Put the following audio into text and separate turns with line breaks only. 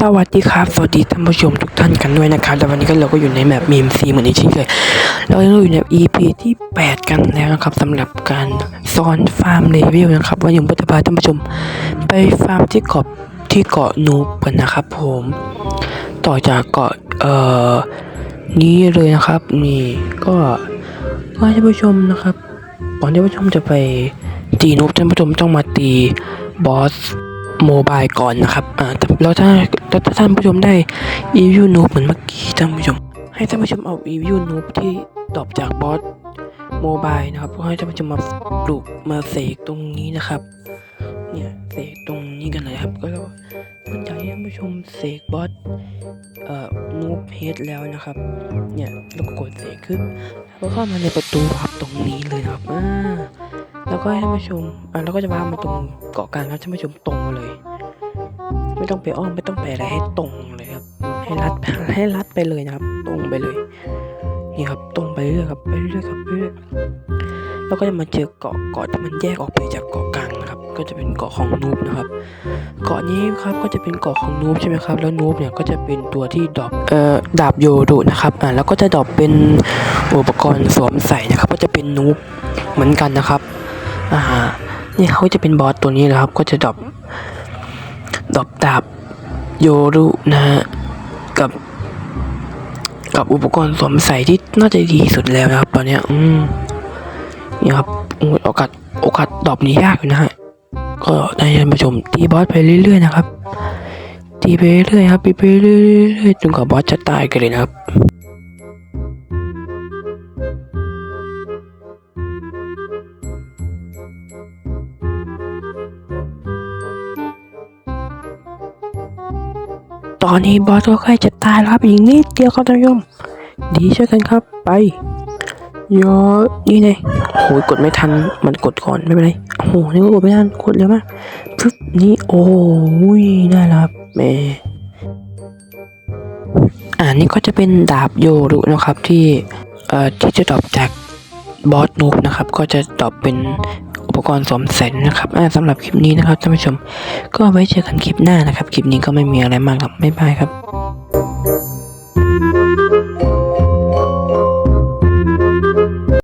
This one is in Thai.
สวัสดีครับ สวัสดีท่านผู้ชมทุกท่านกันด้วยนะครับแล้ววันนี้ก็เราก็อยู่ในแมปมีมซีเหมือนอีกเช่นเคยเราก็อยู่ใน EP ที่ 8 กันแล้วนะครับสำหรับการสอนฟาร์มเลเวลนะครับวันนี้ผมจะพาท่านผู้ชม ไปฟาร์มที่เกาะที่เกาะนูบกันนะครับผม ต่อจากเกาะเอ่อนี้เลยนะครับนี่ก็ก็ท่านผู้ชมนะครับก่อนที่ท่านผู้ชมจะไปตีนูบท่านผู้ชมต้องมาตีบอส โมบายก่อนนะครับอ่าแล้วถ้าแล้วถ้าท่านผู้ชมได้ e v i e w noob เหมือนเมื่อกี้ท่านผู้ชม ให้ท่านผู้ชมเอา e v i e w noob ที่ดรอปจากบอสโมบายนะครับก็ให้ท่านผู้ชมมาปลูกมาเสกตรงนี้นะครับ เนี่ยเสกตรงนี้กันเลยครับ ก็แล้วมันจะให้ท่านผู้ชมเสกบอสเอ่อนูบเฮดแล้วนะครับ เนี่ยแล้วก็กดเสกขึ้นแล้วก็เข้ามาในประตูครับตรงนี้เลยนะครับอ่า แล้วก็ให้ท่าชมอะแล้วก็จะวางมาตรงเกาะกลางครับท่านผู้ชมตรงมาเลย ไม่ต้องไปอ้อมไม่ต้องไปอะไรให้ตรงเลยครับ ให้รัดให้รัดไปเลยนะครับ ตรงไปเลย นี่ครับตรงไปเรื่อยครับไปเรื่อยครับไปเรื่อยแล้วก็จะมาเจอเกาะเกาะที่มันแยกออกไปจากเกาะกลางนะครับ ก็จะเป็นเกาะของนูบนะครับ เกาะนี้ครับก็จะเป็นเกาะของนูบใช่ไหมครับ แล้วนูบเนี่ยก็จะเป็นตัวที่ดรอปเอ่อดาบโยรุนะครับอ่าแล้วก็จะดรอปเป็นอุปกรณ์สวมใส่นะครับ ก็จะเป็นนูบเหมือนกันนะครับ อ่านี่เขาจะเป็นบอสตัวนี้นะครับ ก็จะดรอปดรอปดาบโยรุนะฮะกับ กับอุปกรณ์สวมใส่ที่น่าจะดีสุดแล้วนะครับ ตอนเนี้ยอืมนี่ครับอืมโอกาสโอกาสดรอปนี้ยากอยู่นะฮะก็ได้ท่านผู้ชมตีบอสไปเรื่อยๆนะครับตีไปเรื่อยๆครับตีไปเรื่อยๆจนกว่าบอสจะตายกันเลยนะครับ ตอนนี้บอสก็ใกล้จะตายแล้วครับอีกนิดเดียวครับท่านผู้ชมดีช่วยกันครับไปยอนี่ไงโอ้ยกดไม่ทันมันกดก่อนไม่เป็นไรโอ้โหนี่ก็กดไม่ทันกดเร็วมากปึ๊บนี่โอ้ยได้แล้วครับแม่อ่านี่ก็จะเป็นดาบโยรุนะครับที่เอ่อที่จะดรอปจากบอสนูบนะครับ ก็จะดรอปเป็น อุปกรณ์สวมใส่นะครับอ่าสำหรับคลิปนี้นะครับท่านผู้ชม ก็ไว้เจอกันคลิปหน้านะครับ คลิปนี้ก็ไม่มีอะไรมากครับบ๊ายบายครับ